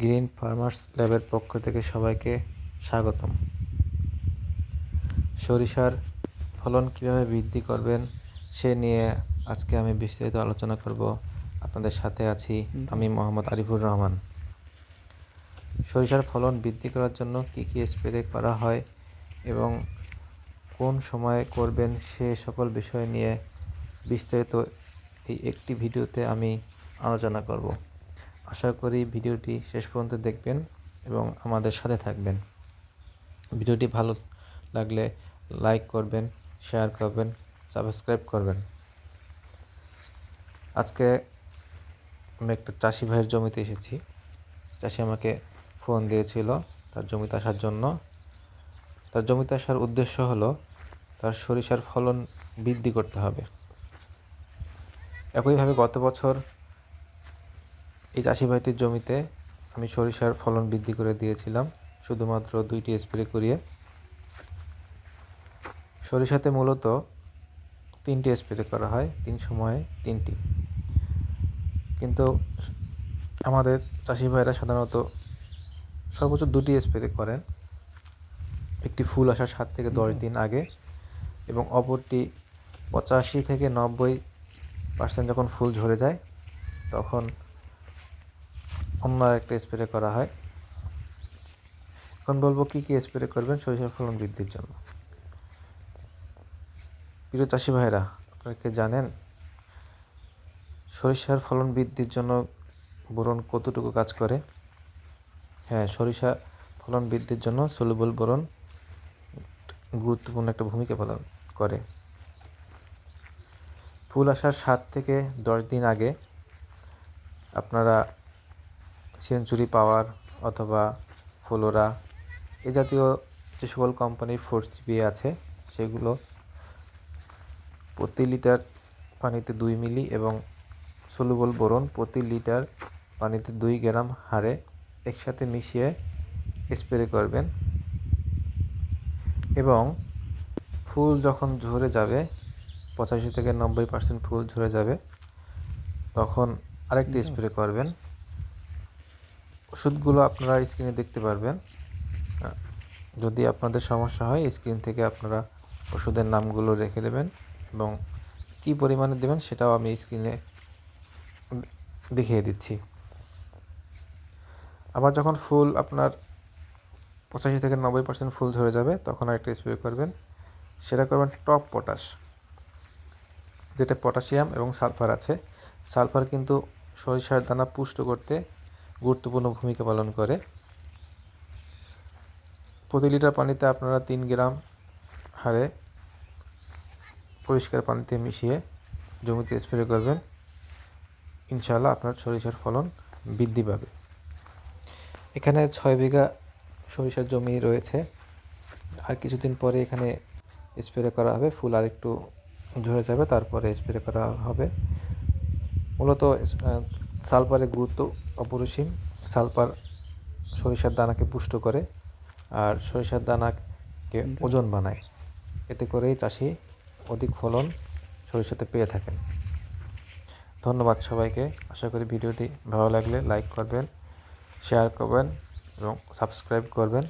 Green farmers ল্যাবের পক্ষ থেকে সবাইকে স্বাগতম। সরিষার ফলন কীভাবে বৃদ্ধি করবেন সে নিয়ে আজকে আমি বিস্তারিত আলোচনা করব। আপনাদের সাথে আছি আমি মোহাম্মদ আরিফুর রহমান। সরিষার ফলন বৃদ্ধি করার জন্য কী কী স্প্রে করা হয় এবং কোন সময়ে করবেন সে সকল বিষয় নিয়ে বিস্তারিত এই একটি ভিডিওতে আমি আলোচনা করব। আশা করি ভিডিওটি শেষ পর্যন্ত দেখবেন এবং আমাদের সাথে থাকবেন। ভিডিওটি ভালো লাগলে লাইক করবেন, শেয়ার করবেন, সাবস্ক্রাইব করবেন। আজকে আমি একটা চাষি ভাইয়ের জমিতে এসেছি। চাষি আমাকে ফোন দিয়েছিল তার জমিতে আসার জন্য। তার জমিতে আসার উদ্দেশ্য হলো তার সরিষার ফলন বৃদ্ধি করতে হবে। একইভাবে গত বছর এই চাষি ভাইটির জমিতে আমি সরিষার ফলন বৃদ্ধি করে দিয়েছিলাম শুধুমাত্র দুইটি স্প্রে করিয়ে। সরিষাতে মূলত তিনটি স্প্রে করা হয় তিন সময়ে তিনটি। কিন্তু আমাদের চাষি ভাইরা সাধারণত সর্বোচ্চ দুটি স্প্রে করেন। একটি ফুল আসার সাত থেকে দশ দিন আগে এবং অপরটি পঁচাশি থেকে নব্বই পার্সেন্ট যখন ফুল ঝরে যায় তখন অন্য একটা স্প্রে করা হয়। এখন বলব কী কী স্প্রে করবেন? সরিষার ফলন বৃদ্ধির জন্য। প্রিয় চাষি ভাইরা, আপনারা কি জানেন? সরিষার ফলন বৃদ্ধির জন্য বোরন কতটুকু কাজ করে? হ্যাঁ সরিষা ফলন বৃদ্ধির জন্য সলুবল বোরন গুরুত্বপূর্ণ একটা ভূমিকা পালন করে। ফুল আসার সাত থেকে দশ দিন আগে আপনারা সেঞ্চুরি পাওয়ার অথবা ফ্লোরা এ জাতীয় যে সকল কোম্পানির ফোর্স জিবি আছে সেগুলো প্রতি লিটার পানিতে দুই মিলি এবং সলুবল বোরন প্রতি লিটার পানিতে দুই গ্রাম হারে একসাথে মিশিয়ে স্প্রে করবেন। এবং ফুল যখন ঝরে যাবে পঁচাশি থেকে নব্বই পার্সেন্ট ফুল ঝরে যাবে তখন আরেকটি স্প্রে করবেন। ওষুধগুলো আপনারা স্ক্রিনে দেখতে পারবেন। যদি আপনাদের সমস্যা হয়, স্ক্রিন থেকে আপনারা ওষুধের নামগুলো রেখে দেবেন এবং কি পরিমাণে দেবেন সেটাও আমি স্ক্রিনে দেখিয়ে দিচ্ছি। আবার যখন ফুল আপনার পঁচাশি থেকে নব্বই পার্সেন্ট ফুল ঝরে যাবে, তখন আরেকটা স্প্রে করবেন। সেটা করবেন টপ পটাশ, যেটা পটাশিয়াম এবং সালফার আছে। সালফার কিন্তু সরিষার দানা পুষ্ট করতে গুরুত্বপূর্ণ ভূমিকা পালন করে। প্রতি লিটার পানিতে আপনারা তিন গ্রাম হারে পরিষ্কার পানিতে মিশিয়ে জমিতে স্প্রে করবেন। ইনশাআল্লাহ আপনার সরিষার ফলন বৃদ্ধি পাবে। এখানে ছয় বিঘা সরিষার জমি রয়েছে। আর কিছুদিন পরে এখানে স্প্রে করা হবে। ফুল আর একটু ঝরে যাবে, তারপরে স্প্রে করা হবে। মূলত সালফারের গুরুত্ব অপরিসীম। সালফার সরিষার দানাকে পুষ্ট করে আর সরিষার দানাকে ওজন বানায়। এতে করেই চাষি অধিক ফলন সরিষাতে পেয়ে থাকেন। ধন্যবাদ সবাইকে। আশা করি ভিডিওটি ভালো লাগলে লাইক করবেন শেয়ার করবেন এবং সাবস্ক্রাইব করবেন।